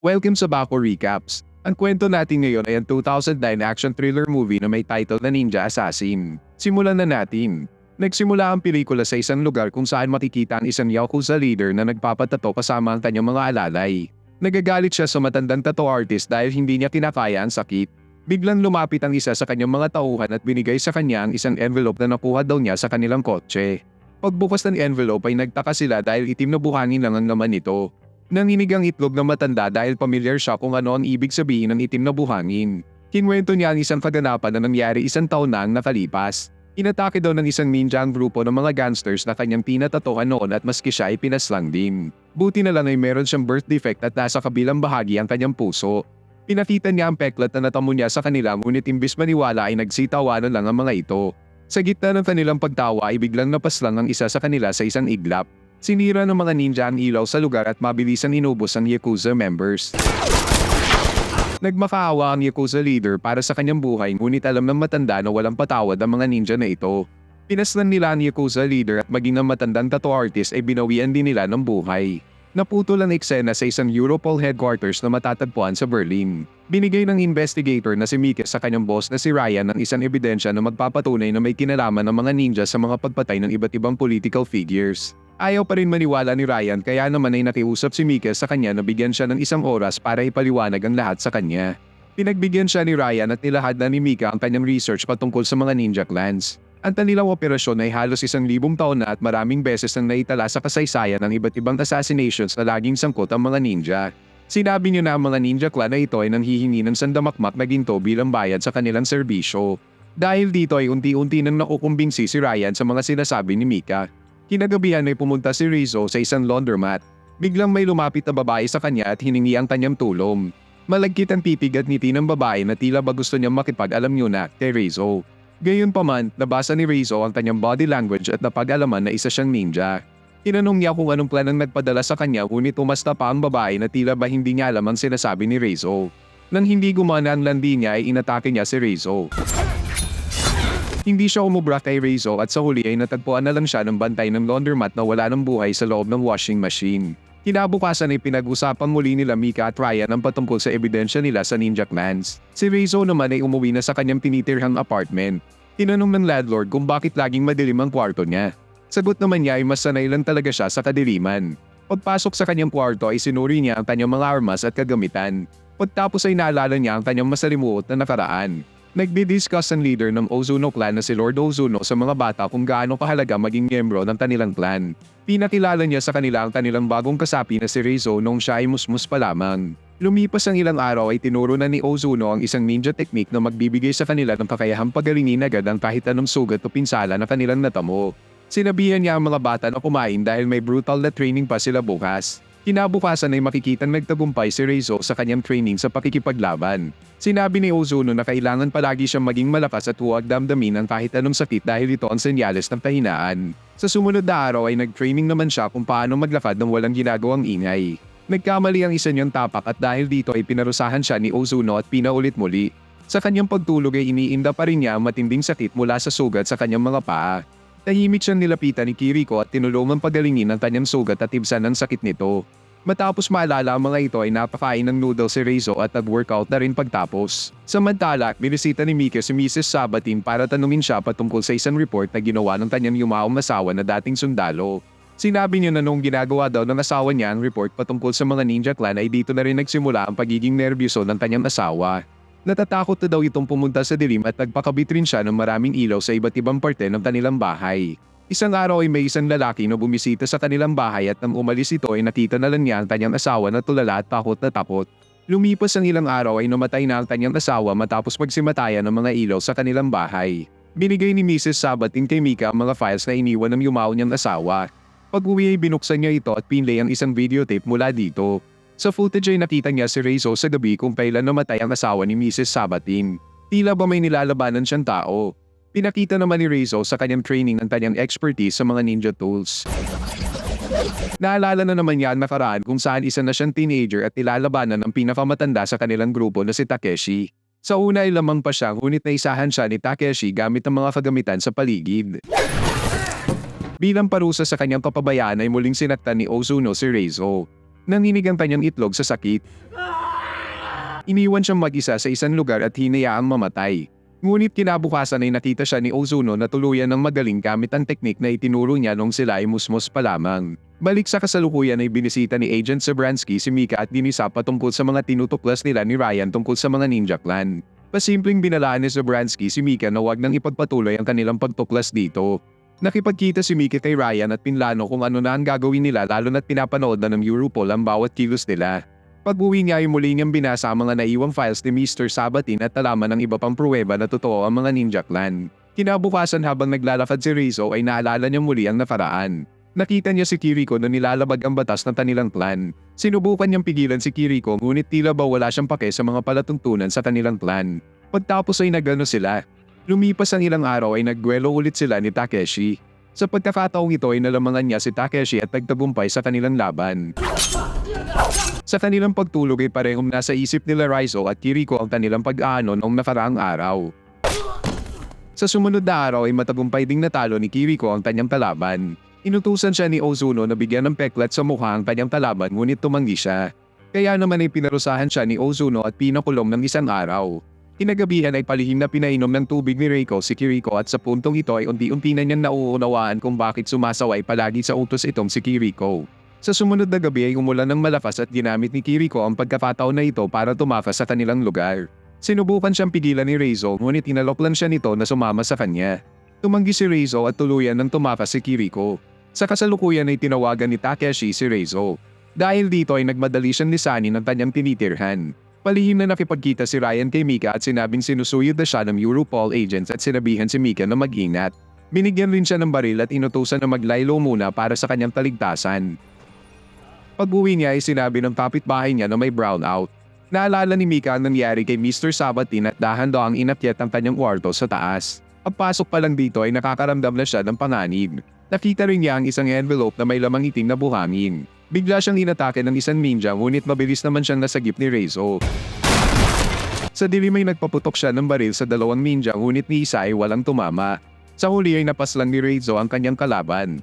Welcome sa Bako Recaps. Ang kwento natin ngayon ay ang 2009 action thriller movie na may title na Ninja Assassin. Simulan na natin. Nagsimula ang pelikula sa isang lugar kung saan makikita ang isang Yakuza leader na nagpapatato kasama ang kanyang mga alalay. Nagagalit siya sa matandang tattoo artist dahil hindi niya kinakaya ang sakit. Biglang lumapit ang isa sa kanyang mga tauhan at binigay sa kanya ang isang envelope na nakuha daw niya sa kanilang kotse. Pagbukas ng envelope ay nagtaka sila dahil itim na buhangin lang ang naman nito. Nanginig ang itlog ng matanda dahil familiar siya kung ano ang ibig sabihin ng itim na buhangin. Kinwento niya ang isang kaganapan na nangyari isang taon na ang nakalipas. Inatake daw ng isang ninja ang grupo ng mga gangsters na kanyang tinatatuhan noon at maski siya ay pinaslang din. Buti na lang ay meron siyang birth defect at nasa kabilang bahagi ang kanyang puso. Pinakita niya ang peklat na natamo niya sa kanila ngunit imbis maniwala ay nagsitawanan lang ang mga ito. Sa gitna ng kanilang pagtawa ay biglang napaslang ang isa sa kanila sa isang iglap. Sinira ng mga ninja ang ilaw sa lugar at mabilisan inubos ang Yakuza members. Nagmakaawa ang Yakuza leader para sa kanyang buhay ngunit alam ng matanda na walang patawad ang mga ninja na ito. Pinaslan nila ang Yakuza leader at maging ang matandang tattoo artist ay binawian din nila ng buhay. Naputol ang eksena sa isang Europol headquarters na matatagpuan sa Berlin. Binigay ng investigator na si Mike sa kanyang boss na si Ryan ng isang ebidensya na magpapatunay na may kinalaman ng mga ninja sa mga pagpatay ng iba't ibang political figures. Ayaw pa rin maniwala ni Ryan kaya naman ay nakiusap si Mika sa kanya na bigyan siya ng isang oras para ipaliwanag ang lahat sa kanya. Pinagbigyan siya ni Ryan at nilahad na ni Mika ang kanyang research patungkol sa mga ninja clans. Ang kanilang operasyon ay halos isang libong taon na at maraming beses nang naitala sa kasaysayan ng iba't ibang assassinations na laging sangkot ang mga ninja. Sinabi niyo na ang mga ninja clan na ito ay nanghihingi ng sandamakmak na ginto bilang bayad sa kanilang serbisyo. Dahil dito ay unti-unti nang nakukumbinsi si Ryan sa mga sinasabi ni Mika. Kinagabihan ay pumunta si Rizzo sa isang laundromat. Biglang may lumapit na babae sa kanya at hiningi ang kanyang tulong. Malagkit ang pipig at ngiti ng babae na tila ba gusto niyang makipag-alam niyo na kay Rizzo. Gayunpaman, nabasa ni Rizzo ang kanyang body language at napag-alaman na isa siyang ninja. Tinanong niya kung anong planang nagpadala sa kanya ngunit umasta pa ang babae na tila ba hindi niya alam ang sinasabi ni Rizzo. Nang hindi gumana ang landi niya ay inatake niya si Rizzo. Hindi siya umubra kay Rizzo at sa huli ay natagpuan na lang siya ng bantay ng laundromat na wala ng buhay sa loob ng washing machine. Kinabukasan ay pinag-usapan muli nila Mika at Ryan ang patungkol sa ebidensya nila sa Ninja Clans. Si Rizzo naman ay umuwi na sa kanyang tinitirhang apartment. Tinanong ng landlord kung bakit laging madilim ang kwarto niya. Sagot naman niya ay mas sanay lang talaga siya sa kadiliman. Pagpasok sa kanyang kwarto ay sinuri niya ang kanyang mga armas at kagamitan. Pagtapos ay naalala niya ang kanyang masalimuot na nakaraan. Nagdi-discuss ang leader ng Ozuno clan na si Lord Ozuno sa mga bata kung gaano kahalaga maging miyembro ng kanilang clan. Pinakilala niya sa kanila ang kanilang bagong kasapi na si Rizzo noong siya ay musmus pa lamang. Lumipas ang ilang araw ay tinuro na ni Ozuno ang isang ninja technique na magbibigay sa kanila ng kakayahang pagalingin agad ang kahit anong sugat o pinsala na kanilang natamo. Sinabihan niya ang mga bata na kumain dahil may brutal na training pa sila bukas. Kinabukasan ay makikitang nagtagumpay si Rizzo sa kanyang training sa pakikipaglaban. Sinabi ni Ozuno na kailangan palagi siyang maging malakas at huwag damdamin ang kahit anong sakit dahil ito ang senyales ng kahinaan. Sa sumunod na araw ay nag-training naman siya kung paano maglakad ng walang ginagawang ingay. Nagkamali ang isa niyang tapak at dahil dito ay pinarusahan siya ni Ozuno at pinaulit muli. Sa kanyang pagtulog ay iniinda pa rin niya ang matinding sakit mula sa sugat sa kanyang mga paa. Tahimik siyang nilapitan ni Kiriko at tinulungan pagalingin ang kanyang sugat at ibsan ang sakit nito. Matapos maalala ang mga ito ay napakain ng noodle si Rizzo at nag-workout na rin pagtapos. Samantala, binisita ni Mika si Mrs. Sabatin para tanungin siya patungkol sa isang report na ginawa ng kanyang yumaong asawa na dating sundalo. Sinabi niya na nung ginagawa daw ng asawa niya ang report patungkol sa mga ninja clan ay dito na rin nagsimula ang pagiging nervyoso ng kanyang asawa. Natatakot na daw itong pumunta sa dilim at nagpakabit rin siya ng maraming ilaw sa iba't ibang parte ng kanilang bahay. Isang araw ay may isang lalaki na bumisita sa kanilang bahay at nang umalis ito ay nakita na lang niya ang kanyang asawa na tulala at takot na takot. Lumipas ang ilang araw ay namatay na ang kanyang asawa matapos magsimatayan ng mga ilaw sa kanilang bahay. Binigay ni Mrs. Sabatin kay Mika ang mga files na iniwan ng yumaw niyang asawa. Pag-uwi ay binuksan niya ito at pinlay ang isang videotape mula dito. Sa footage ay nakita niya si Rizzo sa gabi kung kailan namatay ang asawa ni Mrs. Sabatin. Tila ba may nilalabanan siyang tao. Pinakita naman ni Rizzo sa kanyang training ng kanyang expertise sa mga ninja tools. Naalala na naman niya ang nakaraan kung saan isa na siyang teenager at nilalabanan ng pinakamatanda sa kanilang grupo na si Takeshi. Sa una ay lamang pa siya ngunit naisahan siya ni Takeshi gamit ang mga kagamitan sa paligid. Bilang parusa sa kanyang kapabayaan ay muling sinaktan ni Ozuno si Reizo. Nanginig ang kanyang itlog sa sakit. Iniwan siyang mag-isa sa isang lugar at hinayaang mamatay. Ngunit kinabukasan ay nakita siya ni Ozuno na tuluyan ng magaling gamit ang teknik na itinuro niya nung sila ay musmos pa lamang. Balik sa kasalukuyan ay binisita ni Agent Zabransky si Mika at dinisa patungkol sa mga tinutuklas nila ni Ryan tungkol sa mga ninja clan. Pasimpleng binalaan ni Zabransky si Mika na wag nang ipagpatuloy ang kanilang pagtuklas dito. Nakipagkita si Mika kay Ryan at pinlano kung ano na ang gagawin nila lalo na't pinapanood na ng Europol ang bawat kilos nila. Pag-uwi niya ay muli niyang binasa ang mga naiwang files ni Mr. Sabatin at nalaman ng iba pang pruweba na totoo ang mga ninja clan. Kinabukasan habang naglalakad si Rizzo ay naalala niya muli ang nakaraan. Nakita niya si Kiriko na nilalabag ang batas ng kanilang clan. Sinubukan niyang pigilan si Kiriko ngunit tila ba wala siyang pake sa mga palatuntunan sa kanilang clan. Pagtapos ay nagano sila. Lumipas ang ilang araw ay nagwelo ulit sila ni Takeshi. Sa pagkakataong ito ay nalamangan niya si Takeshi at nagtagumpay sa kanilang laban. Sa kanilang pagtulog ay parehong nasa isip nila Raizo at Kiriko ang kanilang pag-aano noong nakaraang araw. Sa sumunod na araw ay matagumpay ding natalo ni Kiriko ang kanyang kalaban. Inutusan siya ni Ozuno na bigyan ng peklat sa mukha ang kanyang kalaban ngunit tumanggi siya. Kaya naman ay pinarusahan siya ni Ozuno at pinakulong ng isang araw. Kinagabihan ay palihim na pinainom ng tubig ni Reiko si Kiriko at sa puntong ito ay unti-unti na niyang nauunawaan kung bakit sumasaway palagi sa utos itong si Kiriko. Sa sumunod na gabi ay umulan ng malakas at ginamit ni Kiriko ang pagkakataon na ito para tumakas sa kanilang lugar. Sinubukan siyang pigilan ni Reizo ngunit inalok lang siya nito na sumama sa kanya. Tumanggi si Reizo at tuluyan ng tumakas si Kiriko. Sa kasalukuyan ay tinawagan ni Takeshi si Reizo. Dahil dito ay nagmadali siyang lisanin ng kanyang tinitirhan. Palihim na nakipagkita si Ryan kay Mika at sinabing sinusuyod na siya ng Europol agents at sinabihan si Mika na mag-ingat. Binigyan rin siya ng baril at inutusan na maglaylo muna para sa kanyang taligtasan. Pag-uwi niya ay sinabi ng kapitbahay niya na may brownout. Naalala ni Mika ang nangyari kay Mr. Sabatin at dahan-daang inakyat ang kanyang kwarto sa taas. Pagpasok pa lang dito ay nakakaramdam na siya ng panganib. Nakita rin niya ang isang envelope na may lamang itim na buhangin. Bigla siyang inatake ng isang ninja ngunit mabilis naman siyang nasagip ni Reizo. Sa dilim ay nagpaputok siya ng baril sa dalawang ninja ngunit ni isa ay walang tumama. Sa huli ay napaslang ni Reizo ang kanyang kalaban.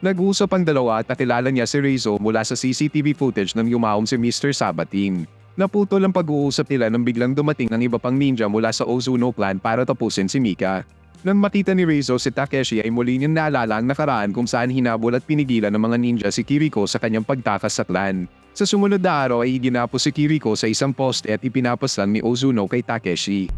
Nag-usap ang dalawa at nakilala niya si Reizo mula sa CCTV footage ng yumahom si Mr. Sabatin. Naputol ang pag-uusap nila nang biglang dumating ang iba pang ninja mula sa Ozuno clan para tapusin si Mika. Nang makita ni Reizo si Takeshi ay muli niyang naalala ang nakaraan kung saan hinabol at pinigilan ng mga ninja si Kiriko sa kanyang pagtakas sa clan. Sa sumunod na araw ay ginapos si Kiriko sa isang poste at ipinapaslan ni Ozuno kay Takeshi.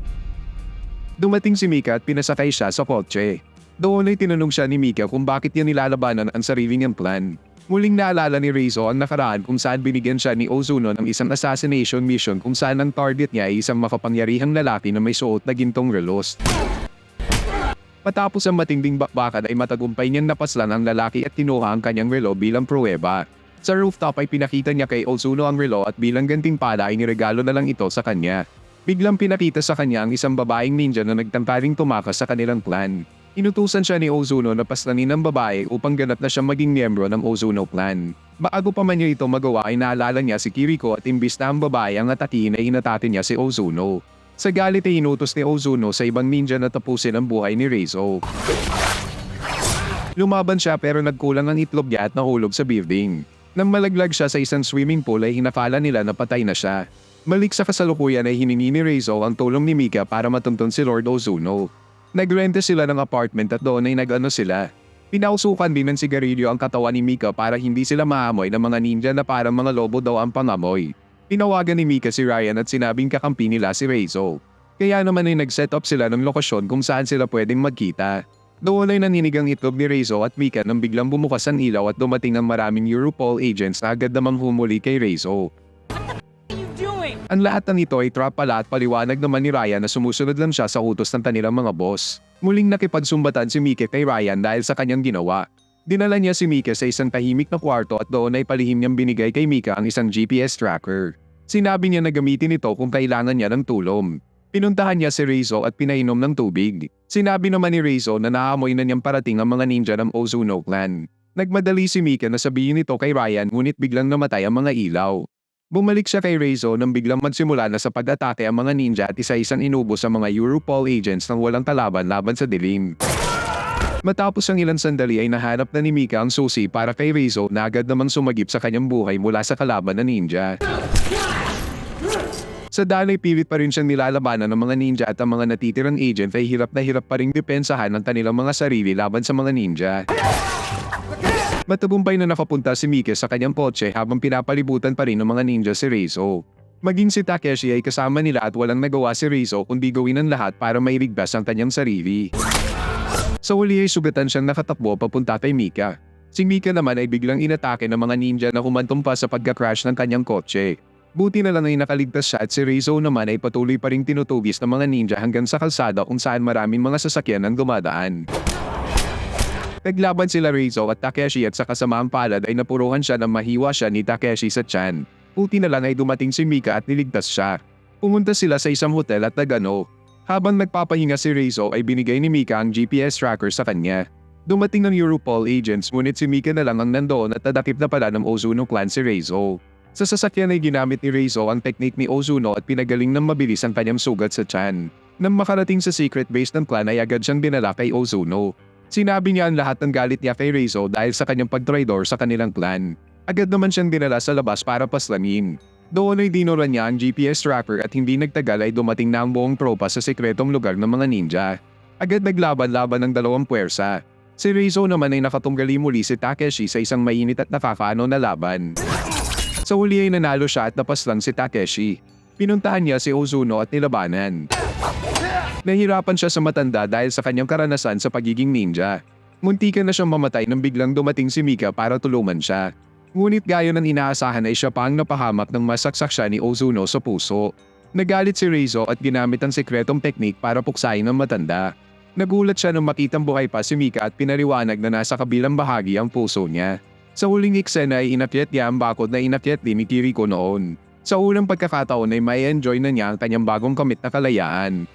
Dumating si Mika at pinasakay siya sa kotse. Doon ay tinanong siya ni Mika kung bakit niya nilalabanan ang sarili niyang plan. Muling naalala ni Reizo ang nakaraan kung saan binigyan siya ni Ozuno ng isang assassination mission kung saan ang target niya ay isang makapangyarihang lalaki na may suot na gintong relos. Matapos ang matinding bakbakan ay matagumpay niyang napaslan ang lalaki at kinuha ang kanyang relo bilang pruweba. Sa rooftop ay pinakita niya kay Ozuno ang relo at bilang gantimpala ay niregalo na lang ito sa kanya. Biglang pinakita sa kanya ang isang babaeng ninja na nagtamparing tumakas sa kanilang clan. Inutusan siya ni Ozuno na paslanin ng babae upang ganap na siyang maging miyembro ng Ozuno clan. Bago pa man niya ito magawa ay naalala niya si Kiriko at imbis na ang babae ang atakihin ay hinatati niya si Ozuno. Sa galit ay inutos ni Ozuno sa ibang ninja na tapusin ang buhay ni Reizo. Lumaban siya pero nagkulang ang itlog niya at nahulog sa building. Nang malaglag siya sa isang swimming pool ay hinakala nila na patay na siya. Malik sa kasalukuyan ay hiningi ni Reizo ang tulong ni Mika para matuntun si Lord Ozuno. Nagrente sila ng apartment at doon ay nag-ano sila. Pinausukan din ng sigarilyo ang katawan ni Mika para hindi sila maamoy ng mga ninja na parang mga lobo daw ang pangamoy. Tinawagan ni Mika si Ryan at sinabing kakampi nila si Reizo. Kaya naman ay nag-set up sila ng lokasyon kung saan sila pwedeng magkita. Doon ay naninig ang itlog ni Reizo at Mika nang biglang bumukas ang ilaw at dumating ang maraming Europol agents na agad namang humuli kay doing? Ang lahat ng ito ay trap pala at paliwanag naman ni Ryan na sumusunod lang siya sa utos ng kanilang mga boss. Muling nakipagsumbatan si Mika kay Ryan dahil sa kanyang ginawa. Dinala niya si Mika sa isang tahimik na kwarto at doon ay palihim niyang binigay kay Mika ang isang GPS tracker. Sinabi niya na gamitin ito kung kailangan niya ng tulong. Pinuntahan niya si Reizo at pinainom ng tubig. Sinabi naman ni Reizo na naamoy na niyang parating ang mga ninja ng Ozuno clan. Nagmadali si Mika na sabihin ito kay Ryan ngunit biglang namatay ang mga ilaw. Bumalik siya kay Reizo nang biglang magsimula na sa pag-atake ang mga ninja at isa-isang inubos ang mga Europol agents nang walang kalaban laban sa dilim. Matapos ang ilang sandali ay nahanap na ni Mika ang susi para kay Reizo na agad namang sumagip sa kanyang buhay mula sa kalaban na ninja. Sa daloy pilit pa rin siyang nilalabanan ng mga ninja at ang mga natitirang agent ay hirap na hirap pa rin depensahan ng kanilang mga sarili laban sa mga ninja. Matagumpay na nakapunta si Mika sa kanyang kotse habang pinapalibutan pa rin ng mga ninja si Reizo. Maging si Takeshi ay kasama nila at walang nagawa si Reizo kundi gawin ang lahat para mailigtas ang kanyang sarili. Sa huli ay sugatan siyang nakatakbo papunta kay Mika. Si Mika naman ay biglang inatake ng mga ninja na humantong pa sa pagka-crash ng kanyang kotse. Buti na lang ay nakaligtas siya at si Reizo naman ay patuloy pa ring tinutugis ng mga ninja hanggang sa kalsada kung saan maraming mga sasakyan ang dumadaan. Naglaban sila Reizo at Takeshi at sa kasamaang palad ay napuruhan siya na mahiwa siya ni Takeshi sa tiyan. Buti na lang ay dumating si Mika at niligtas siya. Pumunta sila sa isang hotel at nagano. Habang nagpapahinga si Reizo ay binigay ni Mika ang GPS tracker sa kanya. Dumating ng Europol agents ngunit si Mika na lang ang nandoon at nadakip na pala ng Ozuno clan si Reizo. Sa sasakyan ay ginamit ni Reizo ang technique ni Ozuno at pinagaling ng mabilis ang kanyang sugat sa tiyan. Nang makarating sa secret base ng clan ay agad siyang dinala kay Ozuno. Sinabi niya ang lahat ng galit niya kay Reizo dahil sa kanyang pagtraidor sa kanilang clan. Agad naman siyang dinala sa labas para paslanin. Doon ay dinura niya ang GPS tracker at hindi nagtagal ay dumating na ang buong tropa sa sekretong lugar ng mga ninja. Agad naglaban-laban ng dalawang puwersa. Si Reizo naman ay nakatunggali muli si Takeshi sa isang mainit at nakakaano na laban. Sa huli ay nanalo siya at napaslang si Takeshi. Pinuntahan niya si Ozuno at nilabanan. Nahirapan siya sa matanda dahil sa kanyang karanasan sa pagiging ninja. Muntikan na siyang mamatay nang biglang dumating si Mika para tulungan siya. Ngunit gaya ng inaasahan ay siya pa ang napahamak ng masaksak siya ni Ozuno sa puso. Nagalit si Reizo at ginamit ang sekretong teknik para puksain ang matanda. Nagulat siya nang makitang buhay pa si Mika at pinariwanag na nasa kabilang bahagi ang puso niya. Sa huling eksena ay inakyat niya ang bakod na inakyat din ni Kiriko noon. Sa unang pagkakataon ay may enjoy na niya ang kanyang bagong kamit na kalayaan.